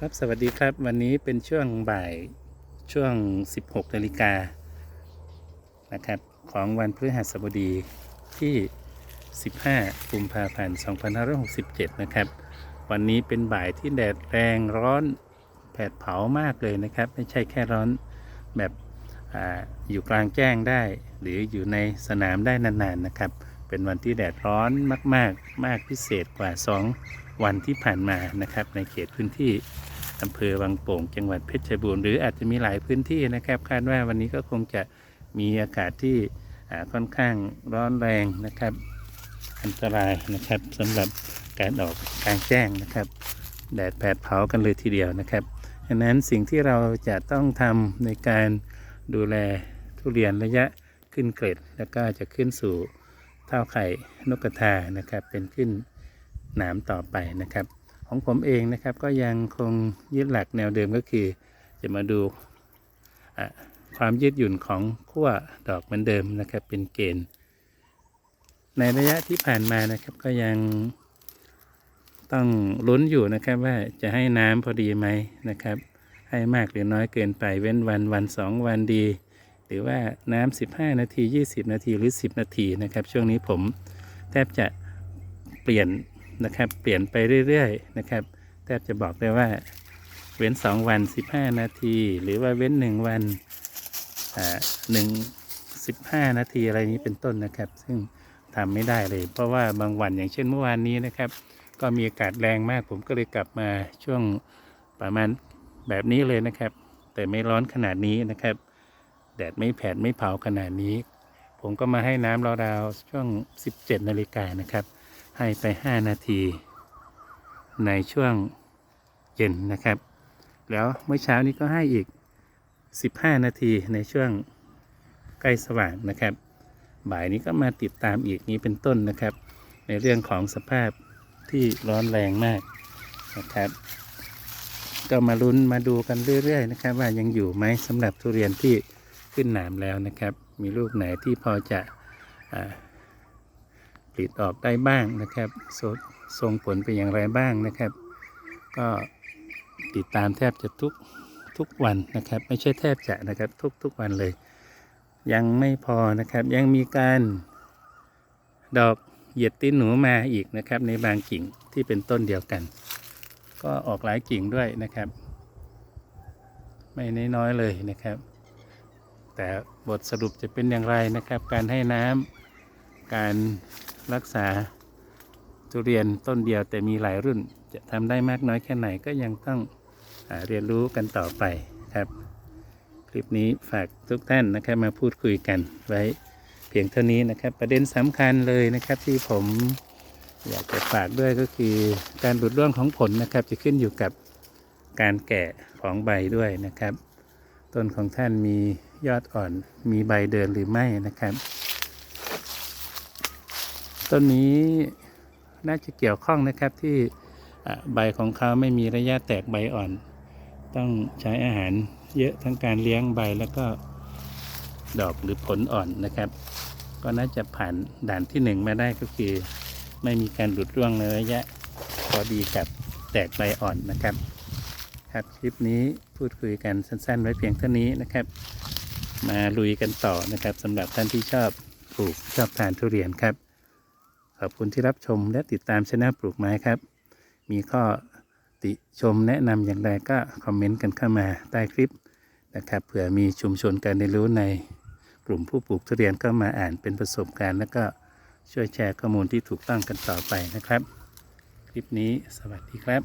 ครับสวัสดีครับวันนี้เป็นช่วงบ่ายช่วง 16นาฬิกานะครับของวันพฤหัสบดีที่ 15 กุมภาพันธ์ 2567 นะครับ วันนี้เป็นบ่ายที่แดดแรงร้อนแผดเผามากเลยนะครับ ไม่ใช่แค่ร้อนแบบออยู่กลางแจ้งได้ หรืออยู่ในสนามได้นานๆนะครับ เป็นวันที่แดดร้อนมากๆ มากพิเศษกว่า 2 วันที่ผ่านมานะครับ ในเขตพื้นที่อำเภอวังโป่ง จังหวัดเพชรบูรณ์หรืออาจจะมีหลายพื้นที่นะครับ คาดว่าวันนี้ก็คงจะมีอากาศที่ค่อนข้างร้อนแรงนะครับ อันตรายนะครับสำหรับการออกกลางแจ้งนะครับแดดแผดเผากันเลยทีเดียวนะครับดังนั้นสิ่งที่เราจะต้องทำในการดูแลทุเรียนระยะขึ้นเกล็ดแล้วก็จะขึ้นสู่เท่าไข่นกกระทานะครับเป็นขึ้น หนามต่อไปนะครับ ของผมเองนะครับก็ยังคงยึดหลักแนวเดิมก็คือ จะมาดูความยืดหยุ่นของขั้วดอกเหมือนเดิมนะครับ เป็นเกณฑ์ ในระยะที่ผ่านมานะครับก็ยังต้องลุ้นอยู่นะครับว่าจะให้น้ำพอดีไหมนะครับ ให้มากหรือน้อยเกินไปเว้นวันวันสองวันดี หรือว่าน้ำ15 นาที 20 นาทีหรือ 10 นาทีนะครับ ช่วงนี้ผมแทบจะเปลี่ยน นะครับ เปลี่ยนไปเรื่อยๆนะครับแทบจะบอกได้ว่า เว้น 2 วัน 15 นาที หรือว่าเว้น 1 วันอ่าหนึ่งสิบห้านาทีอะไรนี้เป็นต้นนะครับ ซึ่งทำไม่ได้เลย เพราะว่าบางวันอย่างเช่นเมื่อวานนี้นะครับ ก็มีอากาศแรงมาก ผมก็เลยกลับมาช่วงประมาณแบบนี้เลยนะครับ แต่ไม่ร้อนขนาดนี้นะครับ แดดไม่แผดไม่เผาขนาดนี้ ผมก็มาให้น้ำราวๆช่วง 17นาฬิกานะครับ ให้ไป 5 นาที ในช่วงเย็นนะครับ แล้วเมื่อเช้านี้ก็ให้อีก 15 นาทีในช่วงใกล้สว่างนะครับ บ่ายนี้ก็มาติดตามอีกนี้เป็นต้นนะครับ ในเรื่องของสภาพที่ร้อนแรงมากนะครับ ก็มาลุ้นมาดูกันเรื่อยๆนะครับ ว่ายังอยู่ไหมสำหรับทุเรียนที่ขึ้นหนามแล้วนะครับ มีลูกไหนที่พอจะอ่า ผลิตออกได้บ้างนะครับสส่งผลเป็นอย่างไรบ้างนะครับ ก็ติดตามแทบจะทุกทุกวันนะครับ ไม่ใช่แทบจะนะครับทุกทุกวันเลย ยังไม่พอนะครับยังมีการดอกเหยียดตีนหนูมาอีกนะครับ ในบางกิ่งที่เป็นต้นเดียวกัน ก็ออกหลายกิ่งด้วยนะครับ ไม่น้อยๆเลยนะครับ แต่บทสรุปจะเป็นอย่างไรนะครับ การให้น้ำการ รักษาทุเรียนต้นเดียวแต่มีหลายรุ่น จะทำได้มากน้อยแค่ไหนก็ยังต้องอเรียนรู้กันต่อไปครับ คลิปนี้ฝากทุกท่านนะครับมาพูดคุยกันไว้เพียงเท่านี้นะครับ ประเด็นสำคัญเลยนะครับที่ผมอยากจะฝากด้วยก็คือการหลุดร่วงของผลนะครับจะขึ้นอยู่กับการแก่ของใบด้วยนะครับ ต้นของท่านมียอดอ่อนมีใบเดินหรือไม่นะครับ ต้นนี้น่าจะเกี่ยวข้องนะครับที่ใบของเขาไม่มีระยะแตกใบอ่อน ต้องใช้อาหารเยอะทั้งการเลี้ยงใบแล้วก็ดอกหรือผลอ่อนนะครับ ก็น่าจะผ่านด่านที่หนึ่งมาได้ก็คือ ไม่มีการหลุดร่วงในระยะพอดีกับแตกใบอ่อนนะครับ ครับคลิปนี้พูดคุยกันสั้น ๆ ไว้เพียงเท่านี้นะครับ มาลุยกันต่อนะครับสำหรับท่านที่ชอบปลูกชอบทานทุเรียนครับ ขอบคุณที่รับชมและติดตามช anel ปลูกไม้ครับ มีข้อติชมแนะนำอย่างไรก็คอมเมนต์กันเข้ามาใต้คลิปนะครับเผื่อมีชุมชนการเรียนรู้ในกลุ่มผู้ปลูกทุเรียนก็มาอ่านเป็นประสบการณ์ แล้วก็ช่วยแชร์ข้อมูลที่ถูกต้องกันต่อไปนะครับ คลิปนี้สวัสดีครับ